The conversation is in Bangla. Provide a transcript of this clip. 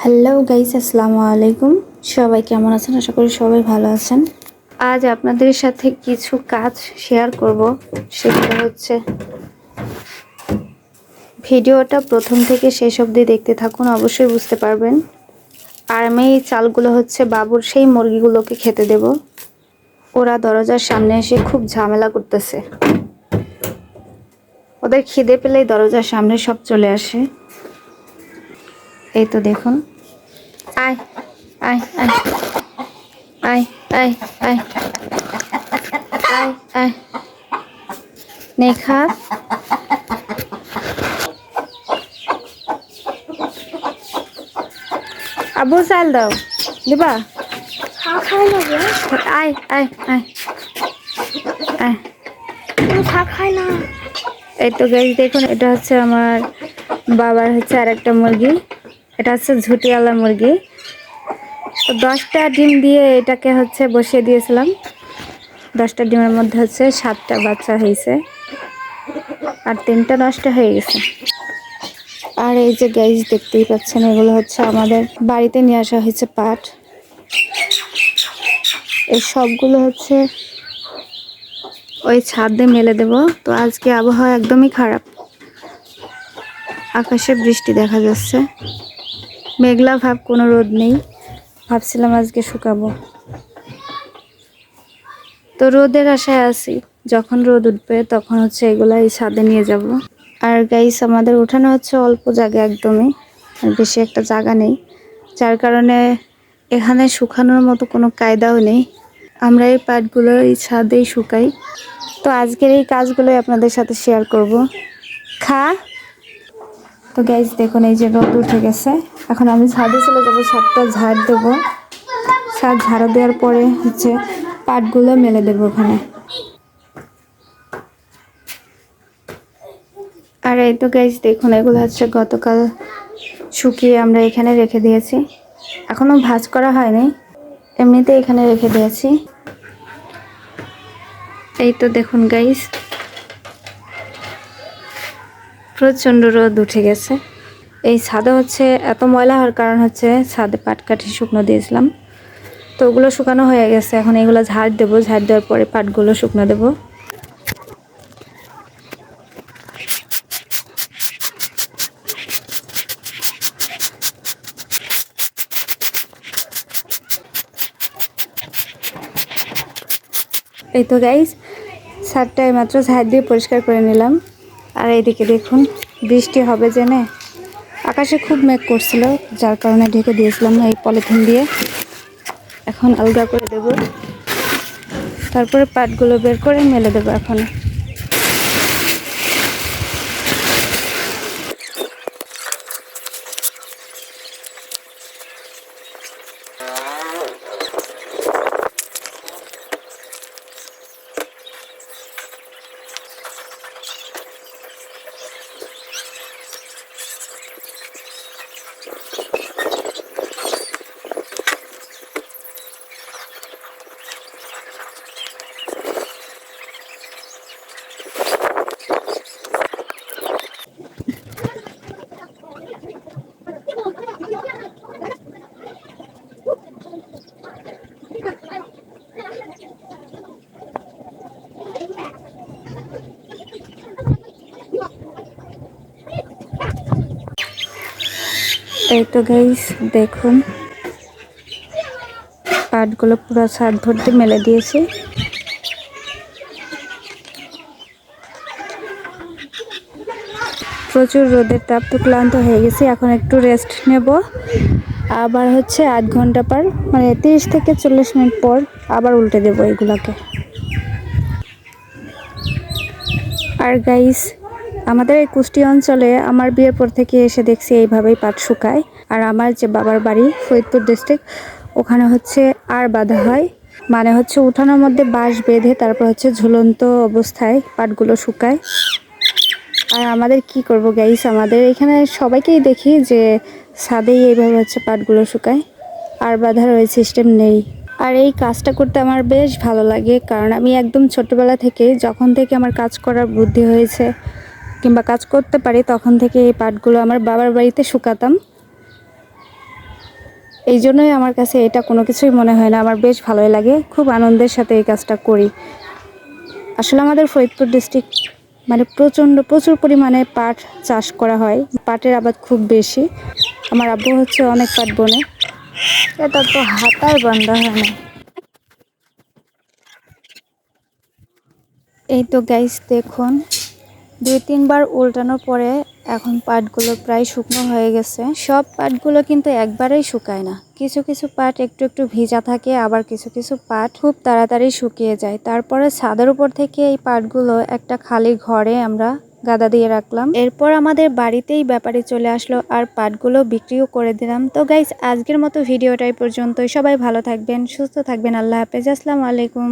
হ্যালো গাইস আসসালামু আলাইকুম। সবাই কেমন আছেন? আশা করি সবাই ভালো আছেন। আজ আপনাদের সাথে কিছু কাজ শেয়ার করব। সেগুলো হচ্ছে ভিডিওটা প্রথম থেকে শেষ অবধি দেখতে থাকুন, অবশ্যই বুঝতে পারবেন। আর আমি এই চালগুলো হচ্ছে বাবুর সেই মুরগিগুলোকে খেতে দেব। ওরা দরজার সামনে এসে খুব ঝামেলা করতেছে। ওদের খিদে পেলেই দরজার সামনে সব চলে আসে। এই তো দেখুন। আয় আয় আয়। আয় আয় আয়। আয় আয়। নেখা। আবু চাল দাও। দিবা? খাই না আয় আয় আয়। আয়। খাই না। এই তো গাইজ দেখুন এটা হচ্ছে আমার বাবার হচ্ছে আর একটা মুরগি। এটা হচ্ছে ঝুটিওয়ালা মুরগি। তো দশটা ডিম দিয়ে এটাকে হচ্ছে বসিয়ে দিয়েছিলাম। দশটা ডিমের মধ্যে হচ্ছে সাতটা বাচ্চা হয়েছে। আর তিনটা নষ্ট হয়ে গেছে। আর এই যে গাইজ দেখতেই পাচ্ছেন, এগুলো হচ্ছে আমাদের বাড়িতে নিয়ে আসা হয়েছে পাট। এই সবগুলো হচ্ছে ওই ছাদে মেলে দেব। তো আজকে আবহাওয়া একদমই খারাপ। আকাশে বৃষ্টি দেখা যাচ্ছে। মেঘলা ভাব, কোনো রোদ নেই। ভাবছিলাম আজকে শুকাবো। তো রোদের আশায় আছি, যখন রোদ উঠবে তখন হচ্ছে এগুলা এই ছাদে নিয়ে যাব। আর গাইস আমাদের উঠানো হচ্ছে অল্প জায়গা একদমই, আর বেশি একটা জায়গা নেই। যার কারণে এখানে শুকানোর মতো কোনো কায়দাও নেই। আমরা এই পাটগুলো এই ছাদেই শুকাই। তো আজকের এই কাজগুলোই আপনাদের সাথে শেয়ার করব। খা। তো গাইজ দেখুন, এই যে রোদ উঠে গেছে। এখন আমি ছাদে চলে যাব, ছাদটা ঝাড় দেবো। ছাদ ঝাড়া দেওয়ার পরে হচ্ছে পাটগুলো মেলে দেবো ওখানে। আর এই তো গাইজ দেখুন, এগুলো হচ্ছে গতকাল শুকিয়ে আমরা এখানে রেখে দিয়েছি। এখনও ভাজ করা হয়নি এমনিতে এখানে রেখে দিয়েছি। এই তো দেখুন গাইস প্রচণ্ড রোদ উঠে গেছে। এই ছাদে হচ্ছে এত ময়লা হওয়ার কারণ হচ্ছে ছাদে পাট কাঠি শুকনো দিয়েছিলাম। তো ওগুলো শুকানো হয়ে গেছে, এখন এগুলো ঝাড় দেবো। ঝাড় দেওয়ার পরে পাটগুলো শুকনো দেবো। এই তো গাইস ছাদটায় মাত্র ঝাড় দিয়ে পরিষ্কার করে নিলাম। আর এইদিকে দেখুন, বৃষ্টি হবে জেনে। আকাশে খুব মেঘ করছিল, যার কারণে ঢেকে দিয়েছিলাম এই পলিথিন দিয়ে। এখন আলগা করে দেব। তারপরে পাটগুলো বের করে মেলে দেবো এখন। এই তো গাইস দেখুন। পাটগুলো পুরো ছাদ ভর্তি মেলে দিয়েছি। প্রচুর রোদের তাপ তো ক্লান্ত হয়ে গেছি, এখন একটু রেস্ট নেব। আবার হচ্ছে আধ ঘণ্টা পর মানে তিরিশ থেকে চল্লিশ মিনিট পর আবার উল্টে দেবো এগুলাকে। আর গাইস আমাদের এই কুষ্টি অঞ্চলে আমার বিয়ের পর থেকে এসে দেখছি এইভাবেই পাট শুকায়। আর আমার যে বাবার বাড়ি, ফরিদপুর ডিস্ট্রিক্ট ওখানে হচ্ছে আর বাঁধা হয়। মানে হচ্ছে উঠানোর মধ্যে বাঁশ বেঁধে তারপর হচ্ছে ঝুলন্ত অবস্থায় পাটগুলো শুকায়। আর আমাদের কি করব গাইস আমাদের এখানে সবাইকেই দেখি যে ছাদেই এইভাবে হচ্ছে পাটগুলো শুকায়। আর বাঁধার ওই সিস্টেম নেই। আর এই কাজটা করতে আমার বেশ ভালো লাগে, কারণ আমি একদম ছোটবেলা থেকে, যখন থেকে আমার কাজ করার বুদ্ধি হয়েছে কিংবা কাজ করতে পারি, তখন থেকে এই পাটগুলো আমার বাবার বাড়িতে শুকাতাম। এই জন্যই আমার কাছে এটা কোনো কিছুই মনে হয় না। আমার বেশ ভালোই লাগে, খুব আনন্দের সাথে এই কাজটা করি। আসলে আমাদের ফরিদপুর ডিস্ট্রিক্ট মানে প্রচণ্ড, প্রচুর পরিমাণে পাট চাষ করা হয়। পাটের আবাদ খুব বেশি। আমার আব্বু হচ্ছে অনেক পাট বনে। এটা তো হাতায় বান্ধা হয় না। এই তো গাইস দেখুন। দুই তিনবার উল্টানোর পরে এখন পাটগুলো প্রায় শুকনো হয়ে গেছে। সব পাটগুলো কিন্তু একবারেই শুকায় না। কিছু কিছু পাট একটু একটু ভিজা থাকে, আবার কিছু কিছু পাট খুব তাড়াতাড়ি শুকিয়ে যায়। তারপরে ছাদের উপর থেকে এই পাটগুলো একটা খালি ঘরে আমরা গাদা দিয়ে রাখলাম। এরপর আমাদের বাড়িতেই ব্যাপারে চলে আসলো আর পাটগুলো বিক্রিও করে দিলাম। তো গাইস আজকের মতো ভিডিওটাই পর্যন্তই। সবাই ভালো থাকবেন, সুস্থ থাকবেন। আল্লাহ হাফেজ। আসসালামু আলাইকুম।